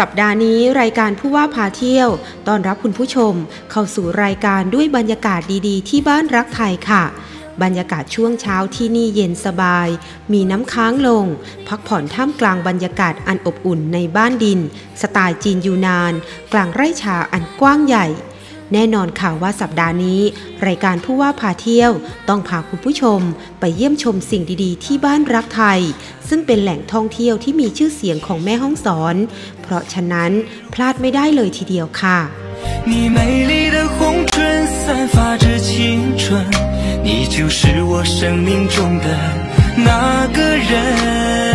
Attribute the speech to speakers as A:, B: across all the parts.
A: สัปดาห์นี้รายการผู้ว่าพาเที่ยวต้อนรับคุณผู้ชม เข้าสู่รายการด้วยบรรยากาศดีๆ ที่บ้านรักไทยค่ะ บรรยากาศช่วงเช้าที่นี่เย็นสบาย มีน้ำค้างลง พักผ่อนท่ามกลางบรรยากาศอันอบอุ่นในบ้านดิน สไตล์จีนยูนาน กลางไร่ชาอันกว้างใหญ่ แน่นอนค่ะว่าสัปดาห์นี้ รายการผู้ว่าพาเที่ยว ต้องพาคุณผู้ชม ไปเยี่ยมชมสิ่งดีๆ ที่บ้านรักไทย ซึ่งเป็นแหล่งท่องเที่ยวที่มีชื่อเสียงของแม่ห้องสอน เพราะฉะนั้นพลาดไม่ได้เลยทีเดียวค่ะ
B: 你美丽的红唇散发着青春，你就是我生命中的那个人。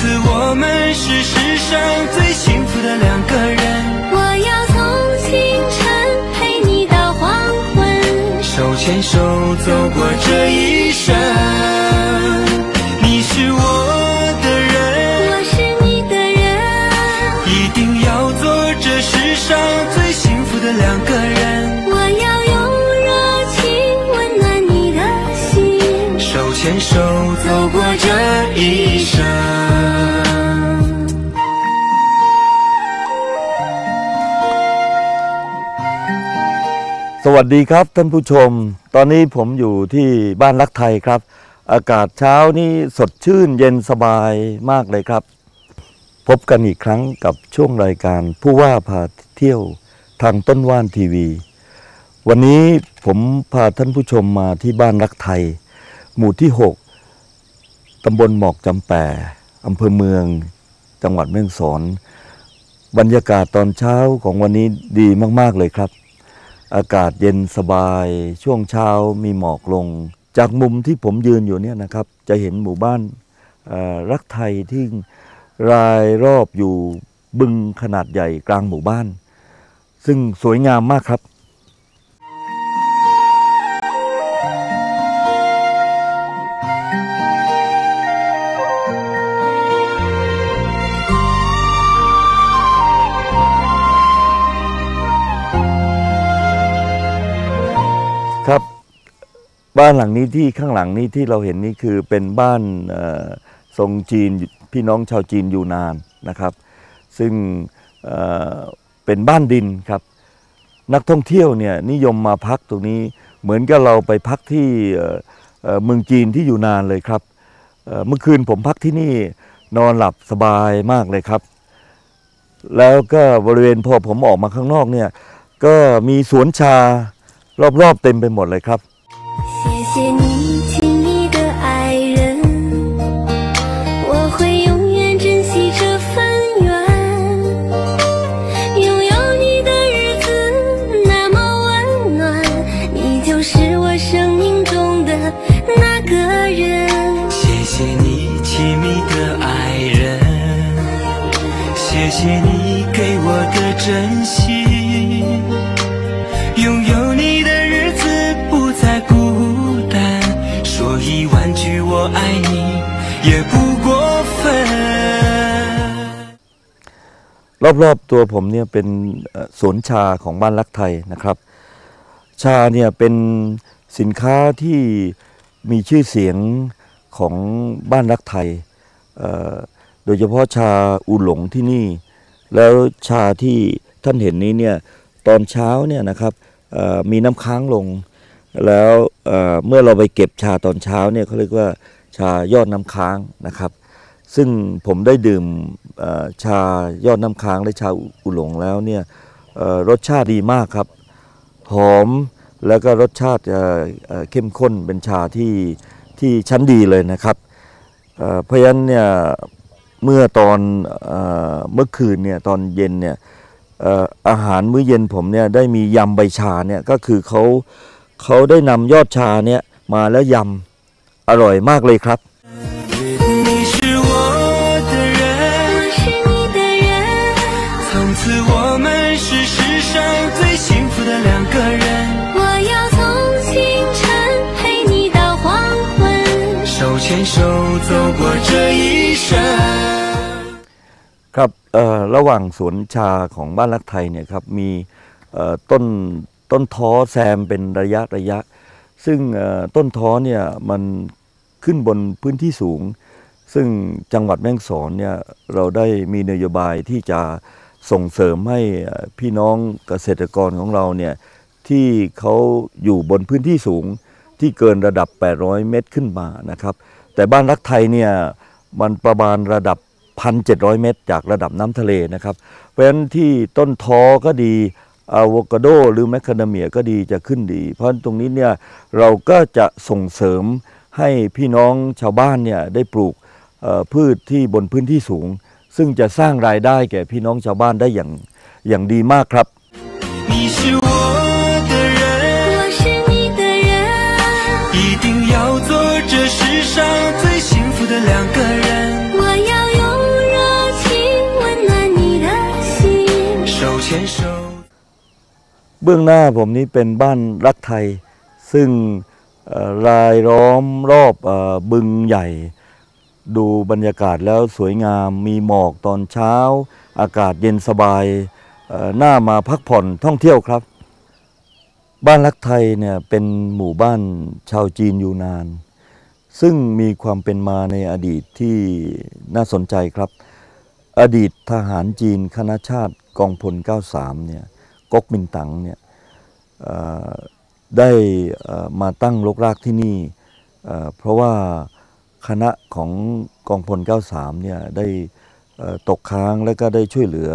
B: 此我们是世上最幸福的两个人。
C: 我要从清晨陪你到黄昏，
B: 手牵手走过这一生，你是我
D: วัสดีครับท่านผู้ชม ตอนนี้ผมอยู่ที่บ้านรักไทยครับ อากาศเช้านี่สดชื่นเย็นสบายมากเลยครับ พบกันอีกครั้งกับช่วงรายการผู้ว่าพาเที่ยวทางต้นว่านทีวี วันนี้ผมพาท่านผู้ชมมาที่บ้านรักไทย หมู่ที่ 6 ตำบลหมอกจำแปอำเภอเมือง จังหวัดแม่ฮ่องสอน บรรยากาศตอนเช้าของวันนี้ดีมาก ๆ เลยครับ อากาศเย็นสบาย ช่วงเช้ามีหมอกลง จากมุมที่ผมยืนอยู่เนี่ยนะครับ จะเห็นหมู่บ้านรักไทยที่รายรอบอยู่บึงขนาดใหญ่กลางหมู่บ้าน ซึ่งสวยงามมากครับ บ้านหลังนี้ที่ข้างหลังนี้ที่เราเห็นนี่คือเป็นบ้านทรงจีนพี่น้องชาวจีนอยู่นานนะครับ ซึ่งเเป็นบ้านดินครับ นักท่องเที่ยวเนี่ยนิยมมาพักตรงนี้เหมือนกับเราไปพักที่เมืองจีนที่อยู่นานเลยครับ เมื่อคืนผมพักที่นี่นอนหลับสบายมากเลยครับ แล้วก็บริเวณพอผมออกมาข้างนอกเนี่ยก็มีสวนชารอบๆเต็มไปหมดเลยครับ
C: 谢你，亲密的爱人，我会永远珍惜这份缘。拥有你的日子那么温暖，你就是我生命中的那个人。
B: 谢谢你，亲密的爱人，谢谢你给我的真心。也不过分。
D: รอบๆตัวผมเนี่ยเป็นเอ่อสวนชาของบ้านรักไทยนะครับ ชาเนี่ยเป็นสินค้าที่มีชื่อเสียงของบ้านรักไทยเอ่อโดยเฉพาะชาอูหลงที่นี่ แล้วชาที่ท่านเห็นนี้เนี่ยตอนเช้าเนี่ยนะครับเอ่อมีน้ำค้างลง แล้วเอ่อเมื่อเราไปเก็บชาตอนเช้าเนี่ยเขาเรียกว่าช ายอดน้ำค้างนะครับ ซึ่งผมได้ดื่มชายอดน้ำค้างและชาอุหลงแล้วเนี่ยรสชาติดีมากครับ หอมแล้วก็รสชาติเข้มข้นเป็นชาที่ที่ชั้นดีเลยนะครับเพราะฉะนั้นเนี่ยเมื่อตอนเมื่อคืนเนี่ยตอนเย็นเนี่ยอาหารมื้อเย็นผมเนี่ยได้มียำใบชาเนี่ยก็คือเขาเขาได้นำยอดชาเนี่ยมาแล้วยำ อร่อยมากเลยครับครับระหว่างสวนชาของบ้านรักไทยเนี่ยครับมีต้นต้นท้อแซมเป็นระยะระยะ ซึ่งต้นท้อเนี่ยมัน ขึ้นบนพื้นที่สูง ซึ่งจังหวัดแม่ฮ่องสอนเนี่ยเราได้มีนโยบายที่จะส่งเสริมให้พี่น้องเกษตรกรของเราเนี่ยที่เขาอยู่บนพื้นที่สูงที่เกินระดับ 800 เมตรขึ้นมานะครับ แต่บ้านรักไทยเนี่ยมันประมาณระดับ 1,700 เมตร จากระดับน้ำทะเลนะครับ เพราะฉะนั้นที่ต้นทอก็ดีอะโวคาโดหรือแมคคาเดเมียก็ดีจะขึ้นดี เพราะฉะนั้นตรงนี้เนี่ยเราก็จะส่งเสริม ให้พี่น้องชาวบ้านเนี่ยได้ปลูกพืชที่บนพื้นที่สูง ซึ่งจะสร้างรายได้แก่พี่น้องชาวบ้านได้อย่างอย่างดีมากครับเบื้องหน้าผมนี้เป็นบ้านรักไทย ซึ่ง รายล้อมรอบบึงใหญ่ ดูบรรยากาศแล้วสวยงามมีหมอกตอนเช้า อากาศเย็นสบายเอ่อน่ามาพักผ่อนท่องเที่ยวครับ บ้านรักไทยเนี่ยเป็นหมู่บ้านชาวจีนอยู่นาน ซึ่งมีความเป็นมาในอดีตที่น่าสนใจครับ อดีตทหารจีนคณะชาติกองพล 93 เนี่ยก๊กมินตั๋งเนี่ย ได้มาตั้งรกรากที่นี่ เพราะว่าคณะของกองพล 93 เนี่ยได้ตกค้างและก็ได้ช่วยเหลือ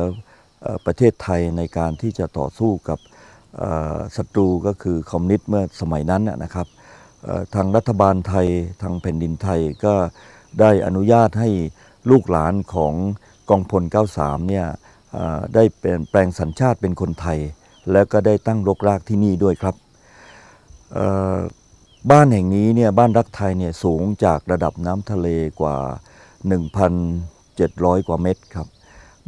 D: ประเทศไทยในการที่จะต่อสู้กับศัตรูก็คือคอมมิวนิสต์เมื่อสมัยนั้นนะครับทางรัฐบาลไทยทางแผ่นดินไทยก็ได้อนุญาตให้ลูกหลานของกองพล 93 เนี่ยอ่าได้เปลี่ยนแปลงสัญชาติเป็นคนไทย แล้วก็ได้ตั้งรกรากที่นี่ด้วยครับ บ้านแห่งนี้เนี่ยบ้านรักไทยเนี่ยสูงจากระดับน้ำทะเลกว่า 1,700 กว่าเมตรครับ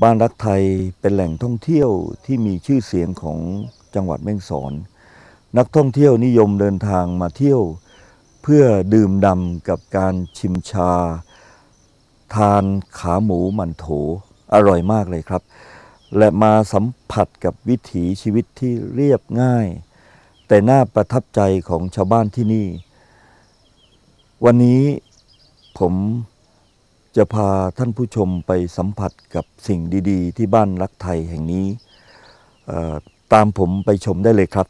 D: บ้านรักไทยเป็นแหล่งท่องเที่ยวที่มีชื่อเสียงของจังหวัดแม่งสอน นักท่องเที่ยวนิยมเดินทางมาเที่ยว เพื่อดื่มด่ำกับการชิมชา ทานขาหมูหมันโถอร่อยมากเลยครับ และมาสัมผัสกับวิถีชีวิตที่เรียบง่าย แต่น่าประทับใจของชาวบ้านที่นี่ วันนี้ผมจะพาท่านผู้ชมไปสัมผัสกับสิ่งดี ๆ ที่บ้านรักไทยแห่งนี้ ตามผมไปชมได้เลยครับ